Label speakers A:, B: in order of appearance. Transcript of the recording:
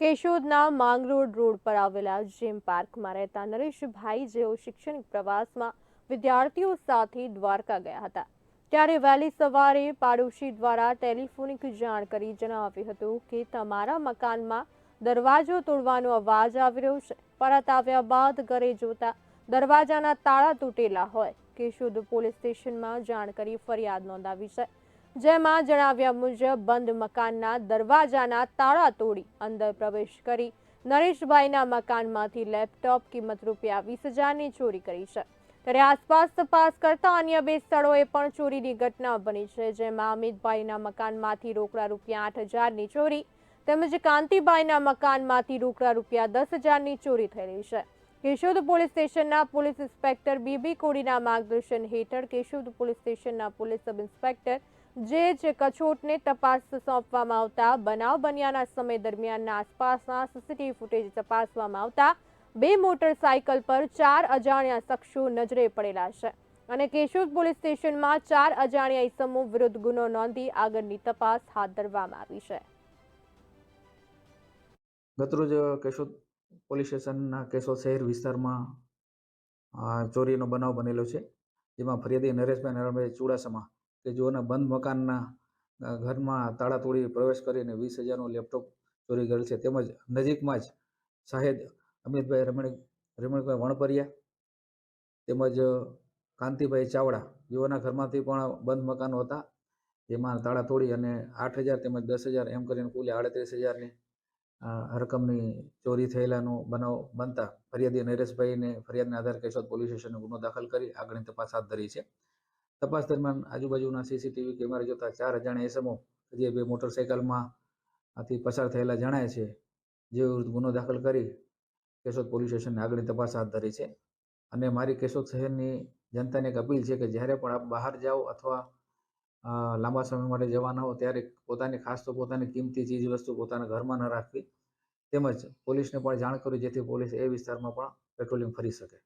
A: કેશોદના માંગરોડ road પર આવેલા gym પાર્કમાં રહેતા નરેશભાઈ જેઓ શૈક્ષણિક પ્રવાસમાં વિદ્યાર્થીઓ સાથે દ્વારકા ગયા હતા. ત્યારે વહેલી સવારે પાડોશી દ્વારા ટેલિફોનિક જાણ કરી જણાવ્યું હતું કે તમારા મકાનમાં દરવાજો તોડવાનો અવાજ આવી રહ્યો છે. પરત આવ્યા બાદ ઘરે જોતા દરવાજાના તાળા તૂટેલા હોય. કેશોદ પોલીસ સ્ટેશનમાં જાણ કરી ફરિયાદ નોંધાવી છે. જેમાં જણાવ્યા મુજબ, બંધ મકાનના દરવાજાના તાળા તોડી અંદર પ્રવેશ કરી નરેશભાઈના મકાનમાંથી લેપટોપ કિંમત રૂપિયા વીસ હજારની ચોરી કરી છે. ત્યારે આસપાસ તપાસ કરતા અન્ય બે સ્થળોએ પણ ચોરીની ઘટના બની છે, જેમાં અમિતભાઈના મકાનમાંથી રોકડા રૂપિયા આઠ હજારની ચોરી તેમજ કાંતિભાઈના મકાનમાંથી રોકડા રૂપિયા દસ હજારની ચોરી થયેલી છે. કેશોદ પોલીસ સ્ટેશનના પોલીસ ઇન્સ્પેક્ટર બીબી કોડીના માર્ગદર્શન હેઠળ કેશોદ પોલીસ સ્ટેશનના પોલીસ સબ ઇન્સ્પેક્ટર જે છે કછોટને તપાસ સોંપવામાં આવતા બનાવ બન્યાના સમય દરમિયાનના આસપાસના સીસીટીવી ફૂટેજ તપાસવામાં આવતા બે મોટરસાયકલ પર ચાર અજાણ્યા શખ્સો નજરે પડેલા છે અને કેશોદ પોલીસ સ્ટેશનમાં ચાર અજાણ્યા ઇસમો વિરુદ્ધ ગુનો નોંધી આગળની તપાસ હાથ ધરવામાં આવી છે.
B: ગતરોજ કેશોદ પોલીસ સ્ટેશનના કેશોદ શહેર વિસ્તારમાં ચોરીનો બનાવ બનેલો છે, જેમાં ફરિયાદી નરેશભાઈ નારાયણભાઈ ચુડાસમા કે જેઓના બંધ મકાનના ઘરમાં તાળા તોડી પ્રવેશ કરીને વીસ હજારનું લેપટોપ ચોરી કરેલ છે. તેમજ નજીકમાં જ શાહેદ અમિતભાઈ રમણી રમણભાઈ વણપરિયા તેમજ કાંતિભાઈ ચાવડા જેઓના ઘરમાંથી પણ બંધ મકાનો હતા. જેમાં તાળા તોડી અને આઠ હજાર તેમજ દસ હજાર એમ કરીને કુલ આડત્રીસ હજારની રકમની ચોરી થયેલાનો બનાવ બનતા ફરિયાદી નરેશભાઈને ફરિયાદના આધારે કેશોદ પોલીસ સ્ટેશનનો ગુનો દાખલ કરી આગળની તપાસ હાથ ધરી છે. તપાસ દરમિયાન આજુબાજુના સીસીટીવી કેમેરા જોતા ચાર અજાણ્યા એસમો, જે બે મોટરસાયકલમાં આથી પસાર થયેલા જણાય છે, જે વિરુદ્ધ ગુનો દાખલ કરી કેશોદ પોલીસ સ્ટેશનને આગળની તપાસ હાથ ધરી છે. અને મારી કેશોદ શહેરની જનતાને એક અપીલ છે કે જ્યારે પણ આપ બહાર જાઓ અથવા લાંબા સમય માટે જવાના હો ત્યારે પોતાની ખાસ તો પોતાની કિંમતી ચીજ વસ્તુ પોતાના ઘરમાં ન રાખવી. તેમજ પોલીસને પણ જાણ કરવી જેથી પોલીસ એ વિસ્તારમાં પણ પેટ્રોલિંગ ફરી શકે.